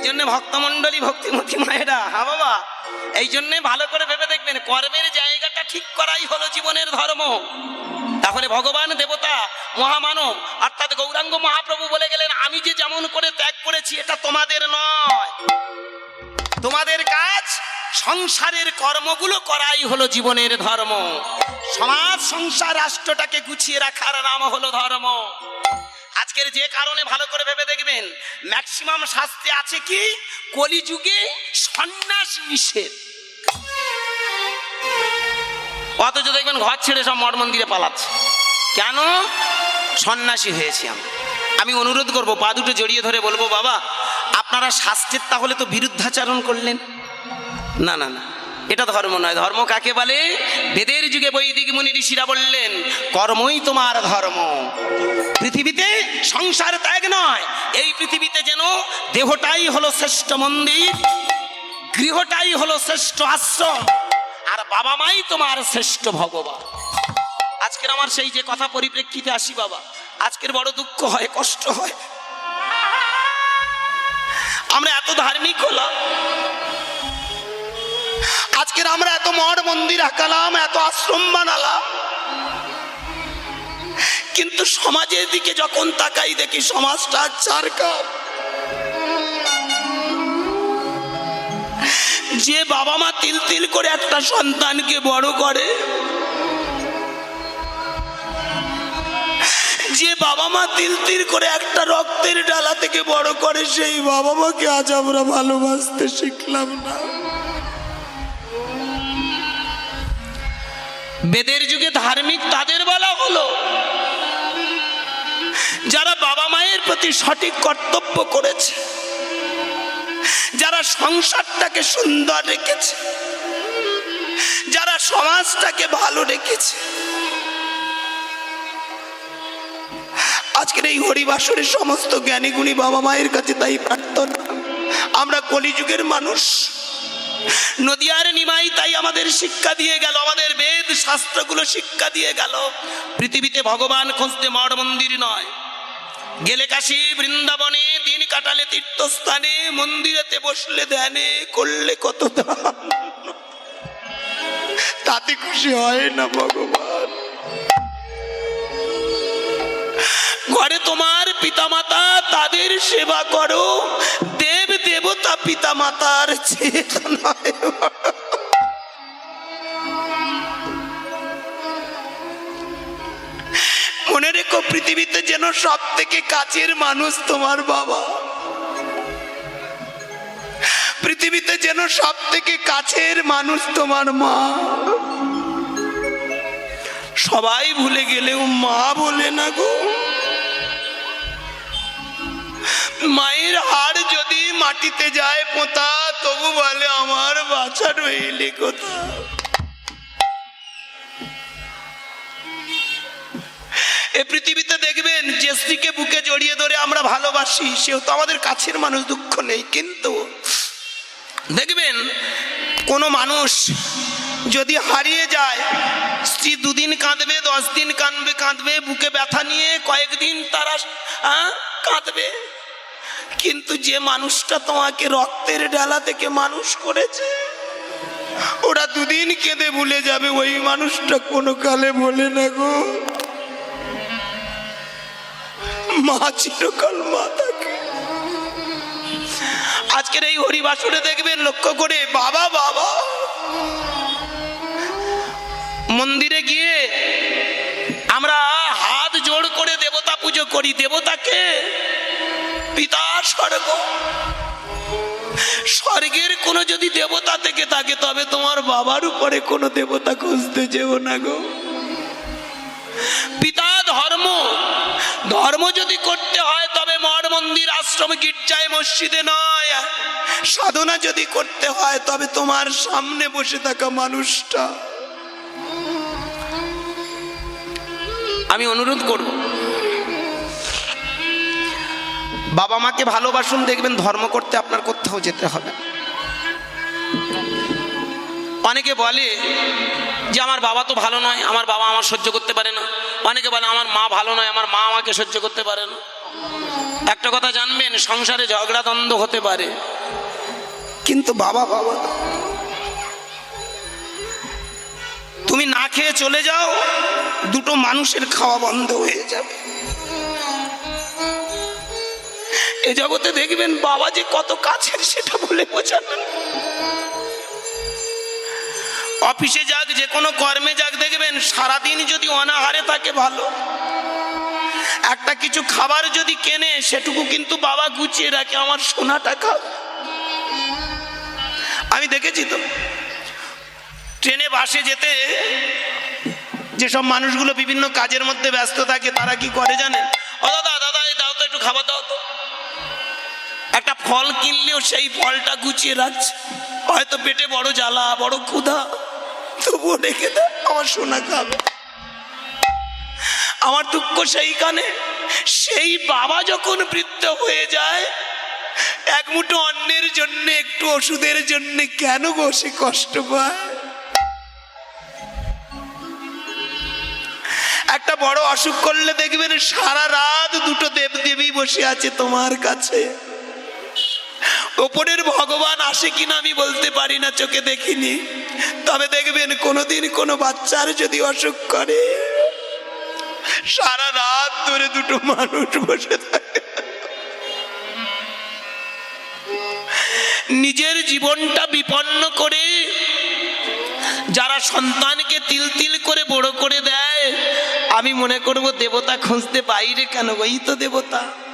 এই জন্যে ভক্তমণ্ডলী ভক্তিমতী মায়েরা হ্যাঁ বাবা? এই জন্যে ভালো করে ভেবে দেখবেন, কর্মের জায়গাটা ঠিক করাই হলো জীবনের ধর্ম। তাহলে ভগবান দেবতা, মহামানব, অর্থাৎ গৌরাঙ্গ মহাপ্রভু বলে গেলেন, আমি যে যেমন করে ত্যাগ করেছি, এটা তোমাদের নয়। তোমাদের কাজ সংসারের কর্মগুলো করাই হলো জীবনের ধর্ম। সমাজ, সংসার, রাষ্ট্রটাকে গুছিয়ে রাখার নাম হলো ধর্ম। আজকের যে কারণে ভালো করে ভেবে দেখবেন ম্যাক্সিমাম শাস্তি আছে কি? কলিযুগে সন্ন্যাস নিষেধ। অথচ দেখবেন ঘর ছেড়ে সব মঠ মন্দিরে পালাচ্ছে। কেন? সন্ন্যাসী হয়েছি আমি। আমি অনুরোধ করব, পা দুটো জড়িয়ে ধরে বলব, বাবা, আপনারা শাস্ত্রের তাহলে তো বিরুদ্ধাচারণ করলেন। না না না। এটা ধর্ম নয়। ধর্ম কাকে বলে? বেদের যুগে বৈদিক মুনি ঋষিরা বললেন, কর্মই তোমার ধর্ম। পৃথিবীতে সংসার ত্যাগ নয়। এই পৃথিবীতে যেন দেহটাই হলো শ্রেষ্ঠ মন্দির, গৃহটাই হলো শ্রেষ্ঠ আশ্রম, আর বাবা মাই তোমার শ্রেষ্ঠ ভগবান। আজকের আমার সেই যে কথা পরিপ্রেক্ষিতে আসি বাবা, আজকের বড় দুঃখ হয়, কষ্ট হয়। আমরা এত ধার্মিক হলাম। আজকের আমরা এত মঠ মন্দির আঁকালাম, এত আশ্রম বানালাম। কিন্তু সমাজের দিকে যখন তাকাই দেখি সমাজটা চারকার যে বাবা মা তিল তিল করে একটা সন্তানকে বড় করে, যে বাবা মা তিল তিল করে একটা রক্তের ডালা থেকে বড় করে, সেই বাবা মাকে আজ আমরা ভালোবাসতে শিখলাম না। বেদের যুগে ধার্মিক তাদের বলা হলো। যারা বাবা মায়ের প্রতি সঠিক কর্তব্য করেছে, যারা সংসারটাকে সুন্দর রেখেছে, যারা সমাজটাকে ভালো রেখেছে। আজকের এই হরিবাসরের সমস্ত জ্ঞানীগুণী বাবা মায়ের কাছে তাই প্রার্থনা। আমরা কলিযুগের মানুষ, নদিয়ার তাই আমাদের শিক্ষা দিয়ে গেল, আমাদের বেদ শাস্ত্রগুলো শিক্ষা দিয়ে গেল। পৃথিবীতে ভগবান খুঁজতে মঠ মন্দির নয়। গেলে কাশি, বৃন্দাবনে দিন কাটালে তীর্থস্থানে, মন্দিরেতে বসলে ধ্যানে, করলে কত তাতে খুশি হয় না ভগবান। ঘরে তোমার পিতামাতা, তাদের সেবা করো। দেব দেবতা পিতামাতার চেতনায় মনে রেখো পৃথিবীতে যেন সব থেকে কাছের মানুষ তোমার বাবা। পৃথিবীতে যেন সব থেকে কাছের মানুষ তোমার মা। সবাই ভুলে গেলেও মা বলে না গো। মায়ের হাড় যদি মাটিতে যায় পোতা, তবু বলে আমার বাছা রইলে কোথা এ পৃথিবীতে দেখবেন, যে স্ত্রীকে বুকে জড়িয়ে ধরে আমরা ভালোবাসি, সেও তো আমাদের কাছের মানুষ, দুঃখ নেই, কিন্তু দেখবেন, কোনো মানুষ যদি হারিয়ে যায়, স্ত্রী দুদিন কাঁদবে, দশ দিন কাঁদবে কাঁদবে, বুকে ব্যথা নিয়ে কয়েকদিন তারা কাঁদবে। কিন্তু যে মানুষটা তোমাকে রক্তের ডালা থেকে মানুষ করেছে, ওরা দুদিন কেঁদে ভুলে যাবে, ওই মানুষটা কোনো কালে বলে না গো। মা চিরকাল মা থাকে। আজকের এই হরিবাসরে দেখবেন লক্ষ্য করে বাবা বাবা। মন্দিরে গিয়ে আমরা হাত জোড় করে দেবতা পুজো করি। দেবতাকে পিতা স্বর্গ। স্বর্গের কোনো যদি দেবতা থেকে থাকে, তবে তোমার বাবার উপরে কোনো দেবতা খুঁজতে যেও না গো। পিতা ধর্ম আশ্রম গির্জায় মসজিদে নয়। সাধনা যদি করতে হয়, তবে তোমার সামনে বসে থাকা মানুষটা। আমি অনুরোধ করব, বাবা মাকে ভালোবাসুন, দেখবেন ধর্ম করতে আপনার কোথাও যেতে হবে। অনেকে বলে যে, আমার বাবা তো ভালো নয়, আমার বাবা আমার সহ্য করতে পারে না। অনেকে বলে, আমার মা ভালো নয়, আমার মা আমাকে সহ্য করতে পারে না। একটা কথা জানবেন, সংসারে ঝগড়া দ্বন্দ্ব হতে পারে। কিন্তু বাবা বাবা, তুমি না খেয়ে চলে যাও, দুটো মানুষের খাওয়া বন্ধ হয়ে যাবে। এ জগতে দেখবেন বাবা যে কত কাছের, সেটা বলে বোঝানো অফিসে যাক, যে কোনো কর্মে যাক, দেখবেন সারাদিন যদি অনাহারে থাকে ভালো। একটা কিছু খাবার যদি কেনে, সেটুকু কিন্তু বাবা গুছিয়ে রাখে, আমার সোনা টাকা আমি দেখেছি তো, ট্রেনে বাসে যেতে যেসব মানুষগুলো বিভিন্ন কাজের মধ্যে ব্যস্ত থাকে, তারা কি করে জানেন? ও দাদা দাদা দাও তো একটু খাবার, দাও তো। একটা ফল কিনলেও সেই ফলটা গুছিয়ে রাখছে। হয়তো পেটে বড় জ্বালা, বড় ক্ষুধা, তবুও রেখে দেয় আমার সোনা খাবে। আমার দুঃখ সেইখানে। সেই বাবা যখন বৃদ্ধ হয়ে যায়, এক মুঠো অন্যের জন্য, একটু ওষুধের জন্য কেন বসে কষ্ট পায়? একটা বড় অসুখ করলে দেখবেন সারা রাত দুটো দেবদেবী বসে আছে তোমার কাছে। ওপরের ভগবান আসে কিনা আমি বলতে পারি না, চোখে দেখিনি। তবে দেখবেন কোনোদিন কোনো বাচ্চার যদি অসুখ করে সারা রাত ধরে দুটো মানুষ বসে থাকে। নিজের জীবনটা বিপন্ন করে যারা সন্তানকে তিল তিল করে বড় করে দেয়, আমি মনে করব দেবতা খুঁজতে বাইরে কেন? ওই তো দেবতা।